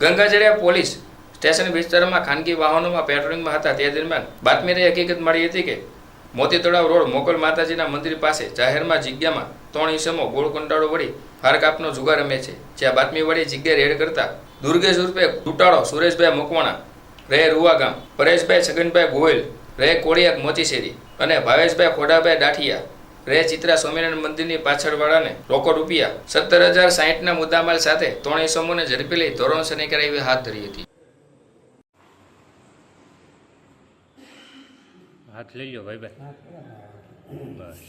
Gangajaliya police station વિસ્તારમાં ખાનગી વાહનોમાં પેટ્રોલિંગમાં હતા. તે દરમિયાન બાતમી રહી હકીકત મળી હતી કે મોતી તળાવ રોડ મોગલ માતાજીના મંદિર પાસે જાહેરમાં જગ્યામાં ત્રણ ઈસમો ગોળ કંટાળો વળી હાર કાપનો જુગાર રમે છે. જ્યાં બાતમી વળી જગ્યાએ રેડ કરતા દુર્ગેશ ઉર્ફે ટૂટાળો સુરેશભાઈ મકવાણા રહે રૂવા ગામ પરેશભાઈ છગનભાઈ ગોયલ રહે કોળિયાક મોચીશેરી અને ભાવેશભાઈ ખોડાભાઈ દાઠિયા રહે ચિત્રા સ્વામિનારાયણ મંદિરની પાછળવાળાને લોકો રૂપિયા સત્તર હજાર સાહીઠના મુદ્દામાલ સાથે ત્રણ ઇસમોને ઝડપી લઈ ધોરણસરની કરાવી હાથ ધરી હતી. હાથ લઈ લો ભાઈ ભાઈ બસ.